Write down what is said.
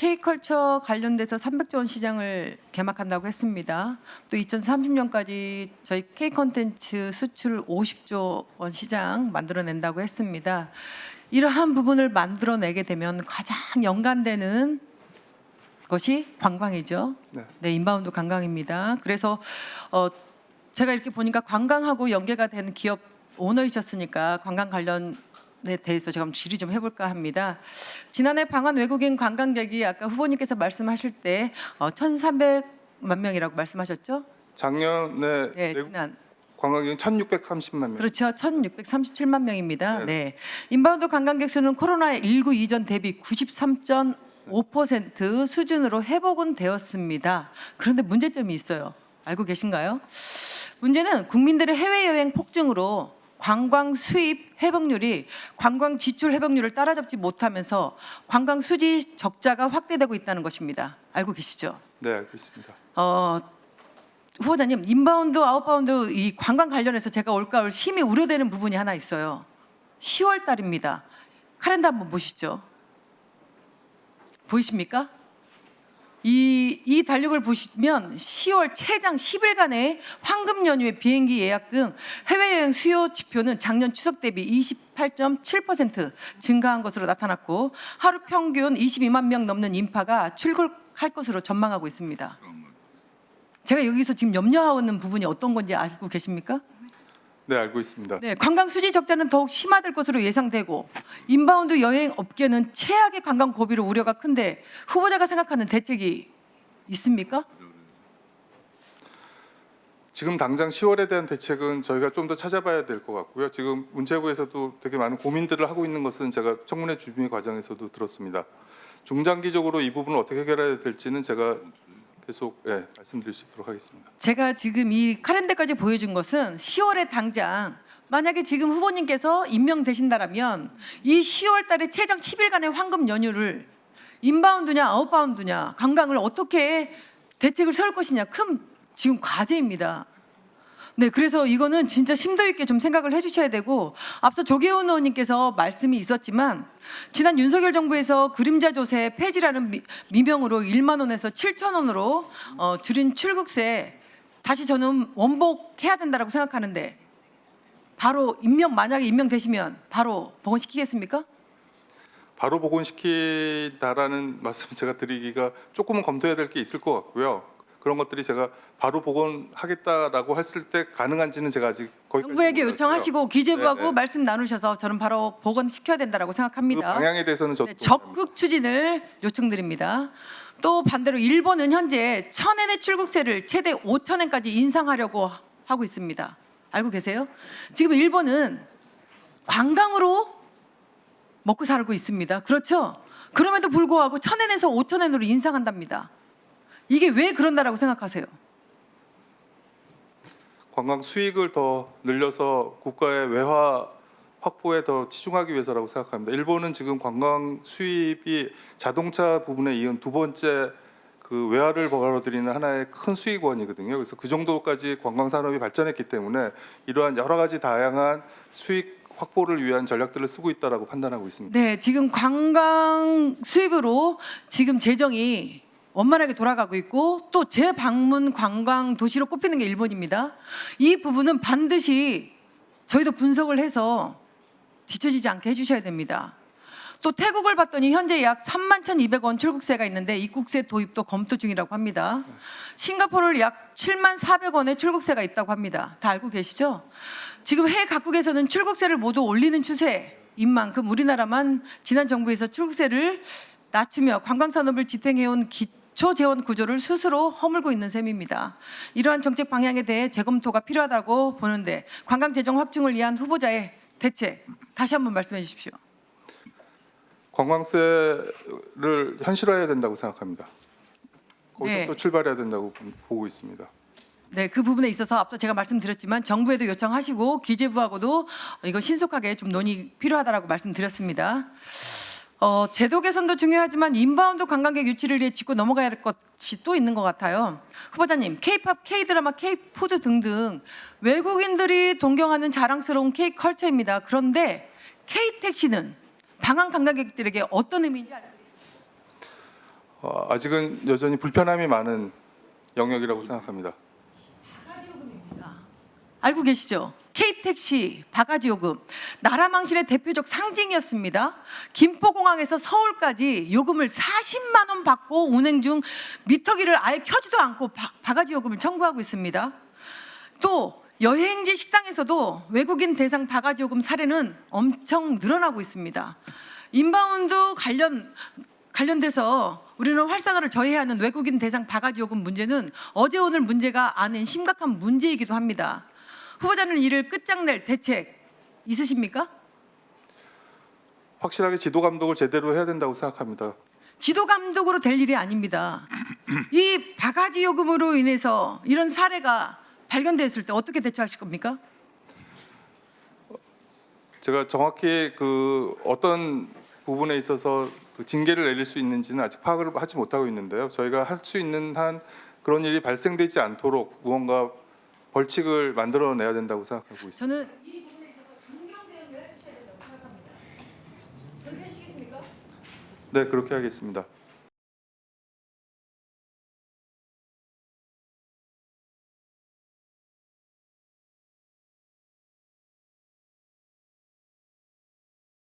K컬처 관련돼서 300조 원 시장을 개막한다고 했습니다. 또 2030년까지 저희 K 컨텐츠 수출 50조 원 시장 만들어낸다고 했습니다. 이러한 부분을 만들어내게 되면 가장 연관되는 것이 관광이죠. 네. 네, 인바운드 관광입니다. 그래서 어, 제가 이렇게 보니까 관광하고 연계가 되는 기업 오너이셨으니까 관광 관련 에 대해서 제가 질의 좀 해볼까 합니다. 지난해 방한 외국인 관광객이 아까 후보님께서 말씀하실 때 어, 1,300만 명이라고 말씀하셨죠? 작년에 네, 외국 지난 관광객은 1,630만 명. 그렇죠. 1,637만 명입니다. 네. 네. 인바운드 관광객 수는 코로나 19 이전 대비 93.5% 수준으로 회복은 되었습니다. 그런데 문제점이 있어요. 알고 계신가요? 문제는 국민들의 해외 여행 폭증으로 관광 수입 회복률이 관광 지출 회복률을 따라잡지 못하면서 관광 수지 적자가 확대되고 있다는 것입니다. 알고 계시죠? 네, 알고 있습니다. 어, 후보자님 인바운드 아웃바운드 이 관광 관련해서 제가 올가을 심히 우려되는 부분이 하나 있어요. 10월 달입니다. 카렌더 한번 보시죠. 보이십니까? 이, 이 달력을 보시면 10월 최장 10일간의 황금 연휴의 비행기 예약 등 해외여행 수요 지표는 작년 추석 대비 28.7% 증가한 것으로 나타났고 하루 평균 22만 명 넘는 인파가 출국할 것으로 전망하고 있습니다. 제가 여기서 지금 염려하고 있는 부분이 어떤 건지 알고 계십니까? 네, 알고 있습니다. 네, 관광 수지 적자는 더욱 심화될 것으로 예상되고 인바운드 여행 업계는 최악의 관광 고비로 우려가 큰데 후보자가 생각하는 대책이 있습니까? 지금 당장 10월에 대한 대책은 저희가 좀 더 찾아봐야 될 것 같고요. 지금 문체부에서도 되게 많은 고민들을 하고 있는 것은 제가 청문회 준비 과정에서도 들었습니다. 중장기적으로 이 부분을 어떻게 해결해야 될지는 제가 계속 예, 말씀드릴 수 있도록 하겠습니다. 제가 지금 이 카렌더까지 보여준 것은 10월에 당장 만약에 지금 후보님께서 임명되신다라면 이 10월 달에 최장 10일간의 황금 연휴를 인바운드냐 아웃바운드냐 관광을 어떻게 대책을 세울 것이냐 큰 지금 과제입니다. 네, 그래서 이거는 진짜 심도 있게 좀 생각을 해주셔야 되고 앞서 조계훈 의원님께서 말씀이 있었지만 지난 윤석열 정부에서 그림자 조세 폐지라는 미, 미명으로 1만 원에서 7천 원으로 어, 줄인 출국세 다시 저는 원복해야 된다라고 생각하는데 바로 임명 만약에 임명되시면 바로 복원시키겠습니까? 바로 복원시키다라는 말씀 제가 드리기가 조금은 검토해야 될 게 있을 것 같고요. 그런 것들이 제가 바로 복원하겠다라고 했을 때 가능한지는 제가 아직 거기까지 정부에게. 요청하시고 기재부하고 네, 네. 말씀 나누셔서 저는 바로 복원시켜야 된다라고 그 생각합니다. 방향에 대해서는 저도 네, 적극 추진을 요청드립니다. 또 반대로 일본은 현재 천엔의 출국세를 최대 5천엔까지 인상하려고 하고 있습니다. 알고 계세요? 지금 일본은 관광으로 먹고 살고 있습니다. 그렇죠? 그럼에도 불구하고 천엔에서 5천엔으로 인상한답니다. 이게 왜 그런다라고 생각하세요? 관광 수익을 더 늘려서 국가의 외화 확보에 더 치중하기 위해서라고 생각합니다. 일본은 지금 관광 수입이 자동차 부분에 이은 두 번째 그 외화를 벌어들이는 하나의 큰 수익원이거든요. 그래서 그 정도까지 관광 산업이 발전했기 때문에 이러한 여러 가지 다양한 수익 확보를 위한 전략들을 쓰고 있다라고 판단하고 있습니다. 네, 지금 관광 수입으로 지금 재정이 원만하게 돌아가고 있고 또 재방문 관광 도시로 꼽히는 게 일본입니다. 이 부분은 반드시 저희도 분석을 해서 뒤처지지 않게 해주셔야 됩니다. 또 태국을 봤더니 현재 약 3만 1,200원 출국세가 있는데 입국세 도입도 검토 중이라고 합니다. 싱가포르를 약 7만 400원의 출국세가 있다고 합니다. 다 알고 계시죠? 지금 해외 각국에서는 출국세를 모두 올리는 추세인 만큼 우리나라만 지난 정부에서 출국세를 낮추며 관광 산업을 지탱해온 기 초 재원 구조를 스스로 허물고 있는 셈입니다. 이러한 정책 방향에 대해 재검토가 필요하다고 보는데 관광 재정 확충을 위한 후보자의 대책 다시 한번 말씀해 주십시오. 관광세를 현실화해야 된다고 생각합니다. 거기서 네. 또 출발해야 된다고 보고 있습니다. 네, 그 부분에 있어서 앞서 제가 말씀드렸지만 정부에도 요청하시고 기재부하고도 이거 신속하게 좀 논의 필요하다라고 말씀드렸습니다. 어, 제도 개선도 중요하지만 인바운드 관광객 유치를 위해 짚고 넘어가야 될 것이 또 있는 것 같아요. 후보자님, K-팝, K-드라마, K-푸드 등등 외국인들이 동경하는 자랑스러운 K-컬처입니다. 그런데 K-택시는 방한 관광객들에게 어떤 의미인지 알고 아직은 여전히 불편함이 많은 영역이라고 생각합니다. 알고 계시죠? K택시 바가지 요금 나라 망신의 대표적 상징이었습니다. 김포공항에서 서울까지 요금을 40만 원 받고 운행 중 미터기를 아예 켜지도 않고 바, 바가지 요금을 청구하고 있습니다. 또 여행지 식당에서도 외국인 대상 바가지 요금 사례는 엄청 늘어나고 있습니다. 인바운드 관련 관련돼서 우리는 활성화를 저해야 하는 외국인 대상 바가지 요금 문제는 어제 오늘 문제가 아닌 심각한 문제이기도 합니다. 후보자는 이를 끝장낼 대책 있으십니까? 확실하게 지도 감독을 제대로 해야 된다고 생각합니다. 지도 감독으로 될 일이 아닙니다. 이 바가지 요금으로 인해서 이런 사례가 발견됐을 때 어떻게 대처하실 겁니까? 제가 정확히 그 어떤 부분에 있어서 그 징계를 내릴 수 있는지는 아직 파악을 하지 못하고 있는데요. 저희가 할 수 있는 한 그런 일이 발생되지 않도록 무언가 벌칙을 만들어내야 된다고 생각하고 있습니다. 저는 이 부분에 있어서 강경 대응을 해주셔야 된다고 생각합니다. 그렇게 해주시겠습니까? 네, 그렇게 하겠습니다.